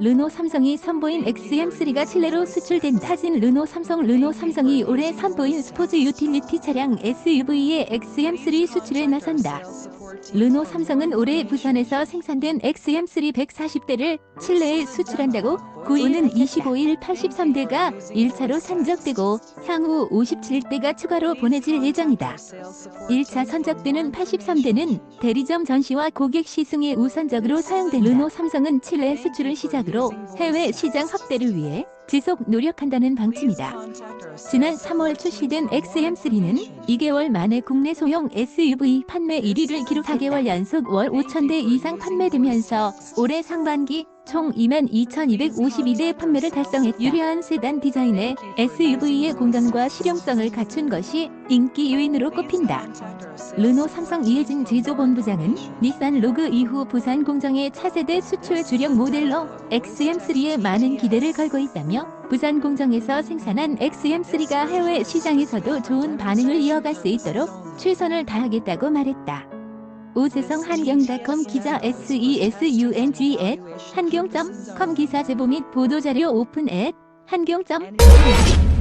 르노 삼성이 선보인 XM3가 칠레로 수출된 사진 르노 삼성 르노 삼성이 올해 선보인 스포츠 유틸리티 차량 SUV의 XM3 수출에 나선다. 르노 삼성은 올해 부산에서 생산된 XM3 140대를 칠레에 수출한다고 9일은 25일 83대가 1차로 산적되고 향후 57대가 추가로 보내질 예정이다. 1차 선적되는 83대는 대리점 전시와 고객 시승에 우선적으로 사용된 르노 삼성은 칠레 수출을 시작 으로 해외 시장 확대를 위해 지속 노력한다는 방침이다. 지난 3월 출시된 XM3는 2개월 만에 국내 소형 SUV 판매 1위를 기록 4개월 연속 월 5,000대 이상 판매되면서 올해 상반기 총 22,252대 판매를 달성했다. 유려한 세단 디자인의 SUV의 공간과 실용성을 갖춘 것이 인기 요인으로 꼽힌다. 르노 삼성 이혜진 제조본부장은 닛산 로그 이후 부산 공장의 차세대 수출 주력 모델로 XM3에 많은 기대를 걸고 있다며 부산 공장에서 생산한 XM3가 해외 시장에서도 좋은 반응을 이어갈 수 있도록 최선을 다하겠다고 말했다. 오재성 한경닷컴 기자 SESUNG at 한경.com 기사 제보 및 보도자료 오픈 at 한경.com